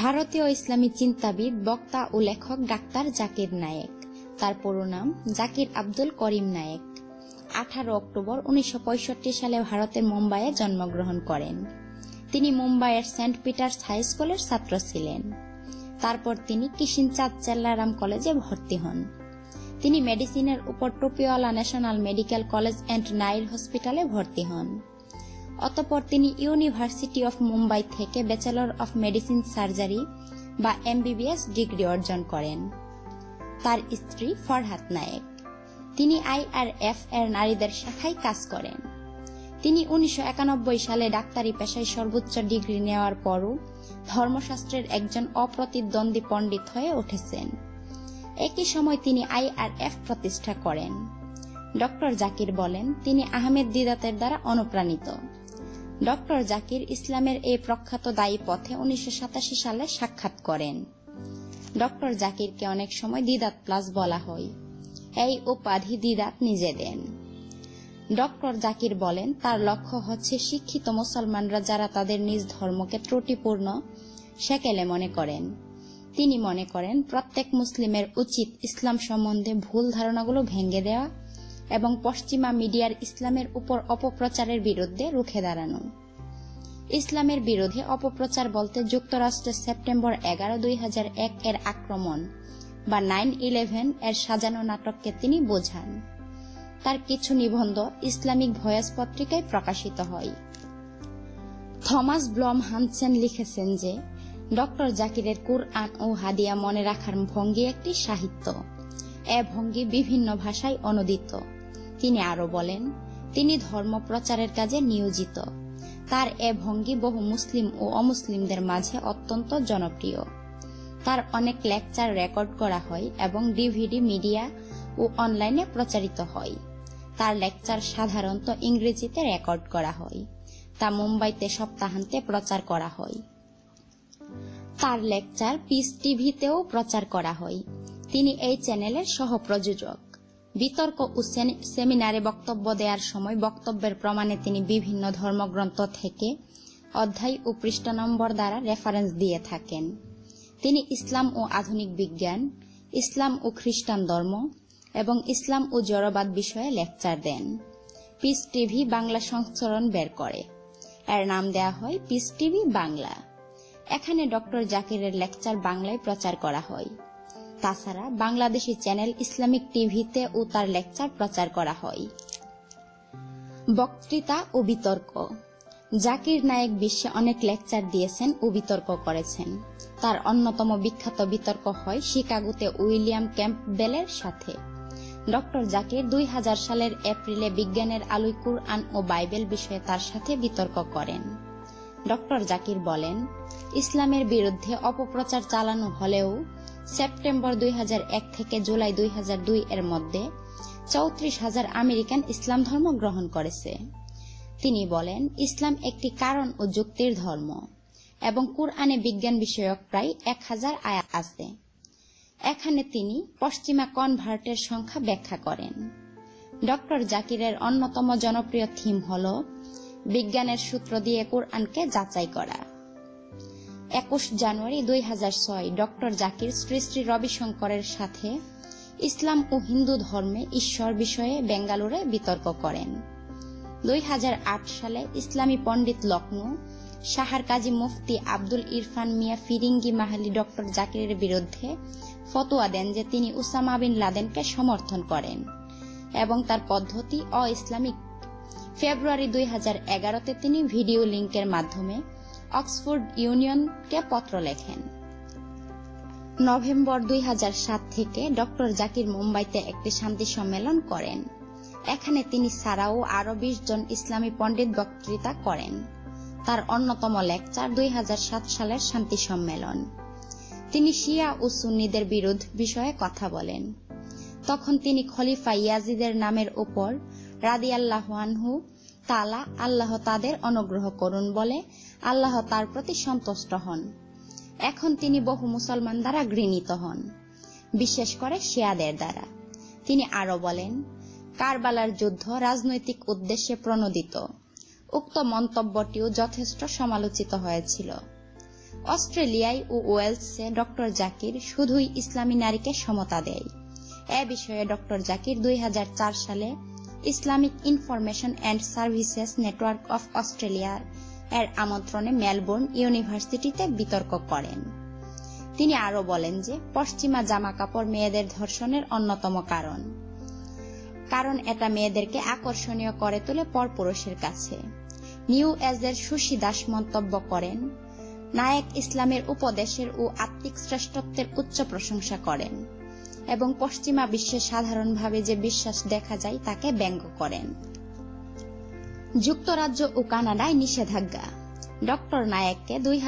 ভারতীয় ইসলামী চিন্তাবিদ, বক্তা ও লেখক ডাক্তার জাকির নায়েক। তার পুরো নাম জাকির আব্দুল করিম নায়েক। আঠারো অক্টোবর উনিশশো পঁয়ষট্টি সালে ভারতের মুম্বাইয়ে জন্মগ্রহণ করেন। তিনি মুম্বাইয়ের সেন্ট পিটার্স হাই স্কুলের ছাত্র ছিলেন। তারপর তিনি কিষিন চাঁদ চেল্লারাম কলেজে ভর্তি হন। তিনি মেডিসিনের উপর Topiwala national medical college and Nair হসপিটালে ভর্তি হন। অতঃপর তিনি ইউনিভার্সিটি অফ মুম্বাই থেকে ব্যাচেলর অফ মেডিসিন সার্জারি বা এমবিবিএস ডিগ্রি অর্জন করেন। তার স্ত্রী ফরহাদ নায়েক। তিনি আইআরএফ এর নারীদের শাখায় কাজ করেন। তিনি উনিশশো একানব্বই সালে ডাক্তারি পেশায় সর্বোচ্চ ডিগ্রি নেওয়ার পরও ধর্মশাস্ত্রের একজন অপ্রতিদ্বন্দ্বী পণ্ডিত হয়ে উঠেছেন। একই সময় তিনি আইআরএফ প্রতিষ্ঠা করেন। ডক্টর জাকির বলেন, তিনি আহমেদ দিদাতের দ্বারা অনুপ্রাণিত। ডক্টর জাকির ইসলামের এই প্রখ্যাত দায়ী পথে উনিশশো সাতাশি সালে সাক্ষাৎ করেন। ডক্টর জাকিরকে অনেক সময় দিদাত প্লাস বলা হয়। এই উপাধি দিদাত নিজে দেন। ডক্টর জাকির বলেন, তার লক্ষ্য হচ্ছে শিক্ষিত মুসলমানরা যারা তাদের নিজ ধর্মকে ত্রুটিপূর্ণ সেকেলে মনে করেন। তিনি মনে করেন, প্রত্যেক মুসলিমের উচিত ইসলাম সম্বন্ধে ভুল ধারণাগুলো ভেঙে দেওয়া এবং পশ্চিমা মিডিয়ার ইসলামের উপর অপপ্রচারের বিরুদ্ধে রুখে দাঁড়ানো। ইসলামের বিরুদ্ধে অপপ্রচার বলতে যুক্তরাষ্ট্রের সেপ্টেম্বর এগারো, দুই এর আক্রমণ বা নাইন ইলেভেন এর সাজানো নাটককে তিনি বোঝান। তার কিছু নিবন্ধ ইসলামিক ভয়েস পত্রিকায় প্রকাশিত হয়। থমাস ব্লম হানসেন লিখেছেন যে, ডক্টর জাকিরের কুরআন ও হাদিয়া মনে রাখার ভঙ্গি একটি সাহিত্য। এ ভঙ্গি বিভিন্ন ভাষায় অনুদিত। তিনি আরও বলেন, তিনি ধর্ম প্রচারের কাজে নিয়োজিত। তার এ ভঙ্গি বহু মুসলিম ও অমুসলিমদের মাঝে অত্যন্ত জনপ্রিয়। তার অনেক লেকচার রেকর্ড করা হয় এবং ডিভিডি মিডিয়া ও অনলাইনে প্রচারিত হয়। তার লেকচার সাধারণত ইংরেজিতে রেকর্ড করা হয়। তা মুম্বাইতে সপ্তাহান্তে প্রচার করা হয়। তার লেকচার পিস টিভিতেও প্রচার করা হয়। তিনি এই চ্যানেলের সহ প্রযোজক বিতর্ক ও সেমিনারে বক্তব্য দেওয়ার সময় বক্তব্যের প্রমাণে তিনি বিভিন্ন ধর্মগ্রন্থ থেকে অধ্যায় ও পৃষ্ঠা নম্বর দ্বারা রেফারেন্স দিয়ে থাকেন। তিনি ইসলাম ও আধুনিক বিজ্ঞান, ইসলাম ও খ্রিস্টান ধর্ম এবং ইসলাম ও জড়বাদ বিষয়ে লেকচার দেন। পিস টিভি বাংলা সংস্করণ বের করে। এর নাম দেয়া হয় পিস টিভি বাংলা। এখানে ডক্টর জাকিরের লেকচার বাংলায় প্রচার করা হয়। তাছাড়া বাংলাদেশি চ্যানেল ইসলামিক টিভিতে ও তার লেকচার প্রচার করা হয়। বক্তৃতা ও বিতর্ক। জাকির নায়েক বিশ্বে অনেক লেকচার দিয়েছেন ও বিতর্ক করেছেন। তার অন্যতম বিখ্যাত বিতর্ক হয় শিকাগোতে উইলিয়াম ক্যাম্পবেলের সাথে। ডক্টর জাকির দুই হাজার সালের এপ্রিলে বিজ্ঞানের আলোয় কুরআন ও বাইবেল বিষয়ে তার সাথে বিতর্ক করেন। ডক্টর জাকির বলেন, ইসলামের বিরুদ্ধে অপপ্রচার চালানো হলেও সেপ্টেম্বর দুই হাজার এক থেকে জুলাই দুই হাজার দুই এর মধ্যে চৌত্রিশ হাজার আমেরিকান ইসলাম ধর্ম গ্রহণ করেছে। তিনি বলেন, ইসলাম একটি কারণ ও যুক্তির ধর্ম এবং কুরআনে বিজ্ঞান বিষয়ক প্রায় এক হাজার আয়াত আছে। এখানে তিনি পশ্চিমা কনভার্টের সংখ্যা ব্যাখ্যা করেন। ডক্টর জাকিরের অন্যতম জনপ্রিয় থিম হল বিজ্ঞানের সূত্র দিয়ে কোরআনকে যাচাই করা। একুশ জানুয়ারি দুই হাজার ছয়, ডক্টর জাকির শ্রী শ্রী রবিশঙ্করের সাথে ইসলাম ও হিন্দু ধর্মে ঈশ্বর বিষয়ে বেঙ্গালুরে বিতর্ক করেন। দুই হাজার আট সালে ইসলামী পণ্ডিত লখনৌ শাহার কাজী মুফতি আব্দুল ইরফান মিয়া ফিরিঙ্গি মাহালি ডক্টর জাকিরের বিরুদ্ধে ফতোয়া দেন যে তিনি উসামা বিন লাদেনকে সমর্থন করেন এবং তার পদ্ধতি অ ইসলামিক ফেব্রুয়ারি দুই হাজার এগারোতে তিনি ভিডিও লিঙ্কের মাধ্যমে অক্সফোর্ড ইউনিয়নকে পত্র লেখেন। নভেম্বর দুই হাজার সাত থেকে ডক্টর জাকির মুম্বাইতে একটি শান্তি সম্মেলন করেন। এখানে তিনি ছাড়াও আরও বিশ জন ইসলামী পণ্ডিত বক্তৃতা করেন। তার অন্যতম লেকচার দুই হাজার সাত সালের শান্তি সম্মেলন। তিনি শিয়া ও সুন্নিদের বিরোধ বিষয়ে কথা বলেন। তখন তিনি খলিফা ইয়াজিদের নামের উপর রাদিয়াল্লাহু আনহু তালা আল্লাহ তাদের অনুগ্রহ করুন বলে আল্লাহ তার প্রতি সন্তুষ্ট হন। এখন তিনি বহু মুসলমান দ্বারা ঘৃণিত হন, বিশেষ করে শিয়াদের দ্বারা। তিনি আরও বলেন, কারবালার যুদ্ধ রাজনৈতিক উদ্দেশ্যে প্রণোদিত। উক্ত মন্তব্যটিও যথেষ্ট সমালোচিত হয়েছিল। অস্ট্রেলিয়ায় ও ওয়েলসে ডক্টর জাকির শুধুই ইসলামী নারীকে সমতা দেয়। এ বিষয়ে ডক্টর জাকির দুই হাজার চার সালে Islamic information and services network of অস্ট্রেলিয়ার এর আমন্ত্রণে মেলবোর্ন ইউনিভার্সিটিতে বিতর্ক করেন। তিনি আরও বলেন যে, পশ্চিমা জামা কাপড় মেয়েদের ধর্ষণের অন্যতম কারণ। কারণ এটা মেয়েদেরকে আকর্ষণীয় করে তোলে পরপুরুষের কাছে। নিউ এজের সুশী দাস মন্তব্য করেন, নায়েক ইসলামের উপদেশের ও আত্মিক শ্রেষ্ঠত্বের উচ্চ প্রশংসা করেন। এবং পশ্চিমা বিশ্বে সাধারণভাবে যে বিশ্বাস দেখা যায় তাকে ব্যঙ্গ করেন। যুক্তরাজ্য ও কানাডায় নিষেধাজ্ঞা। ডক্টর নায়েককে দুই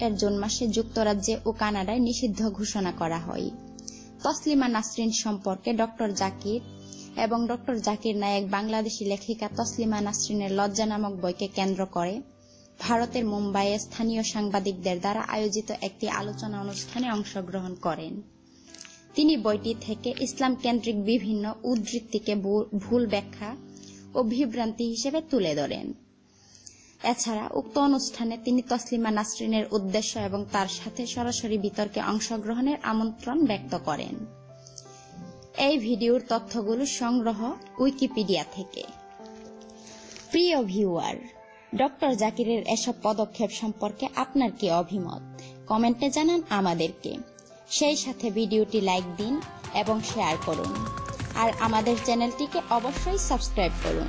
এর জুন মাসে যুক্তরাজ্যে ও কানাডায় নিষিদ্ধ ঘোষণা করা হয়। তসলিমা নাসরিন সম্পর্কে ডক্টর জাকির এবং ডক্টর জাকির নায়েক বাংলাদেশি লেখিকা তসলিমা নাসরিনের লজ্জা নামক বইকে কেন্দ্র করে ভারতের মুম্বাইয়ে স্থানীয় সাংবাদিকদের দ্বারা আয়োজিত একটি আলোচনা অনুষ্ঠানে অংশগ্রহণ করেন। তিনি বইটি থেকে ইসলাম কেন্দ্রিক বিভিন্ন উদ্ধৃতিকে ভুল ব্যাখ্যা ও বিভ্রান্তি হিসেবে তুলে ধরেন। এছাড়া উক্ত অনুষ্ঠানে তিনি তসলিমা নাসরিনের উদ্দেশ্য এবং তার সাথে সরাসরি বিতর্কে অংশগ্রহণের আমন্ত্রণ ব্যক্ত করেন। এই ভিডিওর তথ্যগুলো সংগ্রহ উইকিপিডিয়া থেকে। প্রিয় ভিউয়ার, ডক্টর জাকিরের এসব পদক্ষেপ সম্পর্কে আপনার কি অভিমত? কমেন্টে জানান আমাদেরকে। সেই সাথে ভিডিওটি লাইক দিন এবং শেয়ার করুন। আর আমাদের চ্যানেলটিকে অবশ্যই সাবস্ক্রাইব করুন।